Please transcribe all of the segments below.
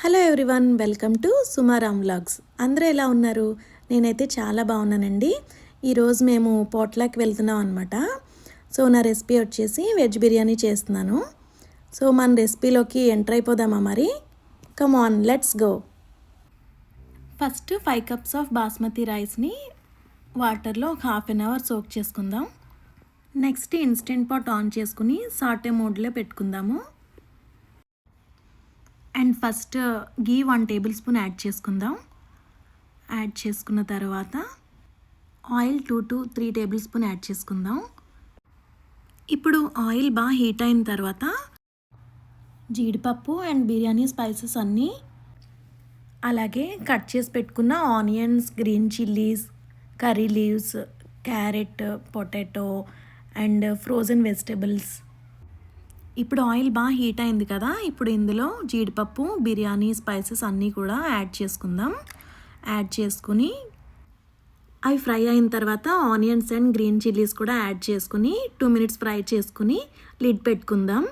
Hello everyone welcome to Sumaram vlogs. అందరూ ఎలా ఉన్నారు? నేనైతే చాలా బాగున్నానండి. ఈరోజు మేము పోట్లాకి వెళ్తున్నాం అనమాట సో నా రెసిపీ వచ్చేసి వెజ్ బిర్యానీ చేస్తున్నాను. సో మన రెసిపీలోకి ఎంటర్ అయిపోదామా మరి? Come on let's go first five cups of basmati రైస్ని వాటర్లో ఒక హాఫ్ అన్ అవర్ సోక్ చేసుకుందాం. నెక్స్ట్ ఇన్స్టెంట్ పాట్ ఆన్ చేసుకుని సాటే మోడ్లో పెట్టుకుందాము. And first ghee one tablespoon add చేసుకుందాం. యాడ్ చేసుకున్న తర్వాత oil two to three tablespoon add చేసుకుందాం. ఇప్పుడు ఆయిల్ బాగా హీట్ అయిన తర్వాత జీడిపప్పు అండ్ బిర్యానీ స్పైసెస్ అన్నీ అలాగే కట్ చేసి పెట్టుకున్న onions green chillies curry leaves carrot potato and frozen vegetables ఇప్పుడు ఆయిల్ బాగా హీట్ అయింది కదా ఇప్పుడు ఇందులో జీడిపప్పు బిర్యానీ స్పైసెస్ అన్నీ కూడా యాడ్ చేసుకుందాం. యాడ్ చేసుకుని అవి ఫ్రై అయిన తర్వాత ఆనియన్స్ అండ్ గ్రీన్ చిల్లీస్ కూడా యాడ్ చేసుకుని టూ మినిట్స్ ఫ్రై చేసుకుని లిడ్ పెట్టుకుందాం.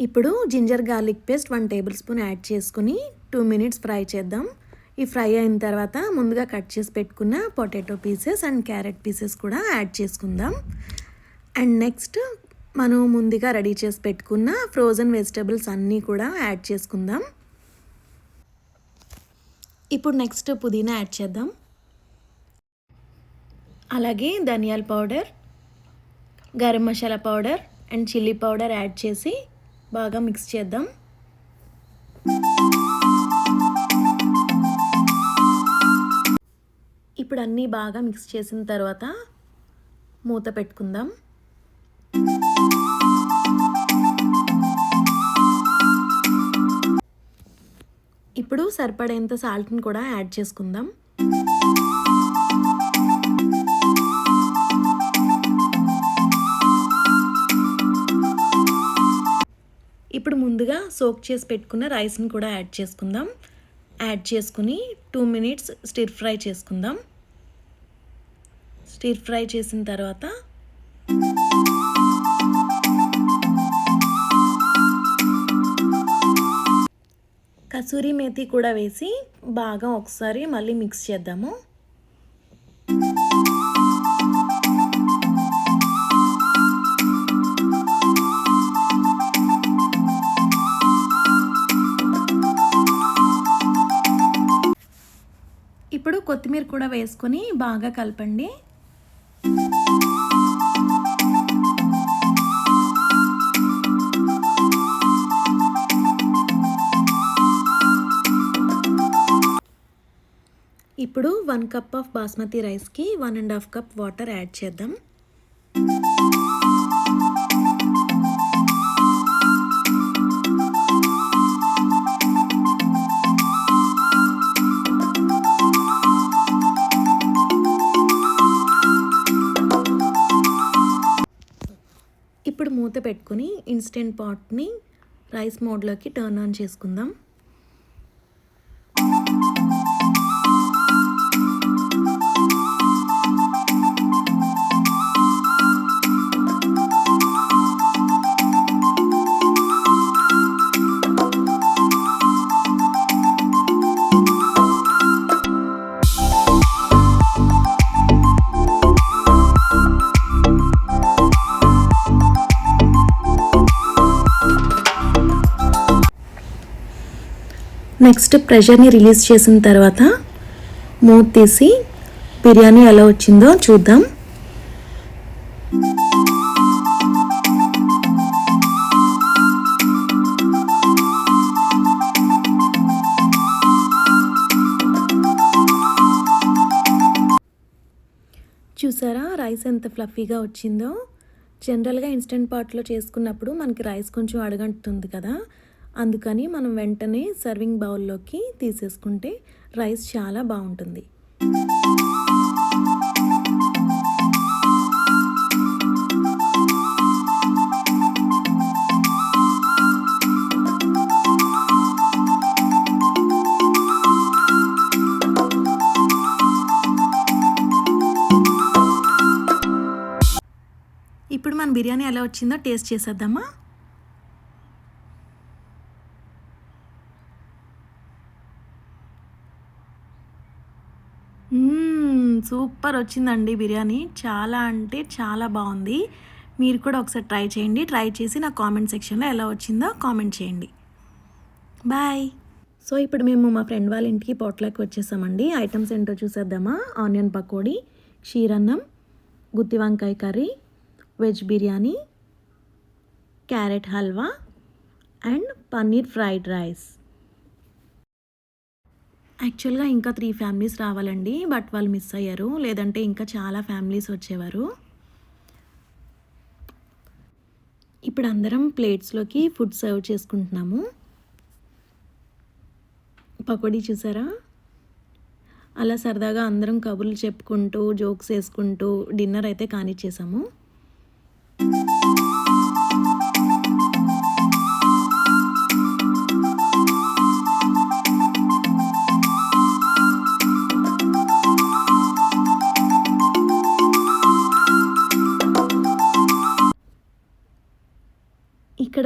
ఇప్పుడు ginger garlic paste one tablespoon add చేసుకుని టూ మినిట్స్ ఫ్రై చేద్దాం. ఈ ఫ్రై అయిన తర్వాత ముందుగా కట్ చేసి పెట్టుకున్న potato pieces and carrot pieces కూడా యాడ్ చేసుకుందాం. అండ్ నెక్స్ట్ మనం ముందుగా రెడీ చేసి పెట్టుకున్న ఫ్రోజన్ వెజిటబుల్స్ అన్నీ కూడా యాడ్ చేసుకుందాం. ఇప్పుడు నెక్స్ట్ పుదీనా యాడ్ చేద్దాం. అలాగే ధనియాల powder garam masala powder and chilli powder add చేసి బాగా మిక్స్ చేద్దాం. ఇప్పుడు అన్నీ బాగా మిక్స్ చేసిన తర్వాత మూత పెట్టుకుందాం. ఇప్పుడు సరిపడేంత సాల్ట్ని కూడా యాడ్ చేసుకుందాం. ఇప్పుడు ముందుగా సోక్ చేసి పెట్టుకున్న రైస్ని కూడా యాడ్ చేసుకుందాం. యాడ్ చేసుకుని టూ మినిట్స్ స్టిర్ ఫ్రై చేసుకుందాం. స్టిర్ ఫ్రై చేసిన తర్వాత కసూరి మేతి కూడా వేసి బాగా ఒకసారి మళ్ళీ మిక్స్ చేద్దాము. ఇప్పుడు కొత్తిమీర కూడా వేసుకొని బాగా కలపండి. ఇప్పుడు వన్ కప్ ఆఫ్ బాస్మతి రైస్కి one and half cup water add చేద్దాం. ఇప్పుడు మూత పెట్టుకుని ఇన్స్టెంట్ పాట్ని రైస్ మోడ్లోకి టర్న్ ఆన్ చేసుకుందాం. నెక్స్ట్ ప్రెషర్ని రిలీజ్ చేసిన తర్వాత మూత తీసి బిర్యానీ ఎలా వచ్చిందో చూద్దాం. చూసారా రైస్ ఎంత ఫ్లఫీగా వచ్చిందో? జనరల్గా ఇన్స్టెంట్ పాట్లో చేసుకున్నప్పుడు మనకి రైస్ కొంచెం అడగంటుంది కదా. అందుకని మనం వెంటనే సర్వింగ్ బౌల్లోకి తీసేసుకుంటే రైస్ చాలా బాగుంటుంది. ఇప్పుడు మన బిర్యానీ ఎలా వచ్చిందో టేస్ట్ చేసేద్దామా మ్మ్, సూపర్ వచ్చిందండి బిర్యానీ. చాలా అంటే చాలా బాగుంది. మీరు కూడా ఒకసారి ట్రై చేయండి. ట్రై చేసి నా కామెంట్ సెక్షన్లో ఎలా వచ్చిందో కామెంట్ చేయండి. బాయ్. సో ఇప్పుడు మేము మా ఫ్రెండ్ వాళ్ళ ఇంటికి పోట్లాకి వచ్చేసామండి. ఐటమ్స్ ఏంటో చూసేద్దామా? ఆనియన్ పకోడీ క్షీరన్నం గుత్తి వంకాయ curry veg biryani carrot halwa and paneer fried rice. యాక్చువల్గా ఇంకా త్రీ ఫ్యామిలీస్ రావాలండి బట్ వాళ్ళు మిస్ అయ్యారు. లేదంటే ఇంకా చాలా ఫ్యామిలీస్ వచ్చేవారు. ఇప్పుడు అందరం ప్లేట్స్లోకి ఫుడ్ సర్వ్ చేసుకుంటున్నాము. పకోడీ చూసారా? అలా సరదాగా అందరం కబుర్లు చెప్పుకుంటూ జోక్స్ వేసుకుంటూ డిన్నర్ అయితే కానిచ్చేసాము.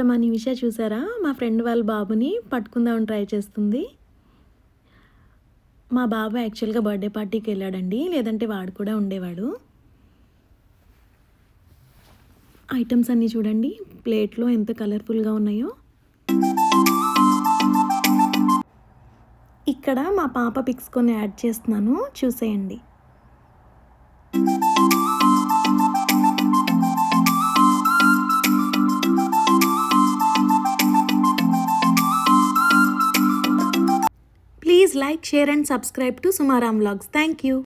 ఇక్కడ మా నిమిష చూసారా? మా ఫ్రెండ్ వాళ్ళ బాబుని పట్టుకుందామని ట్రై చేస్తుంది. మా బాబు యాక్చువల్గా బర్త్డే పార్టీకి వెళ్ళాడండి లేదంటే వాడు కూడా ఉండేవాడు. ఐటమ్స్ అన్నీ చూడండి ప్లేట్లో ఎంత కలర్ఫుల్గా ఉన్నాయో. ఇక్కడ మా పాప పిక్స్ కొన్ని యాడ్ చేస్తున్నాను చూసేయండి. Share and subscribe to Sumaram Vlogs. Thank you.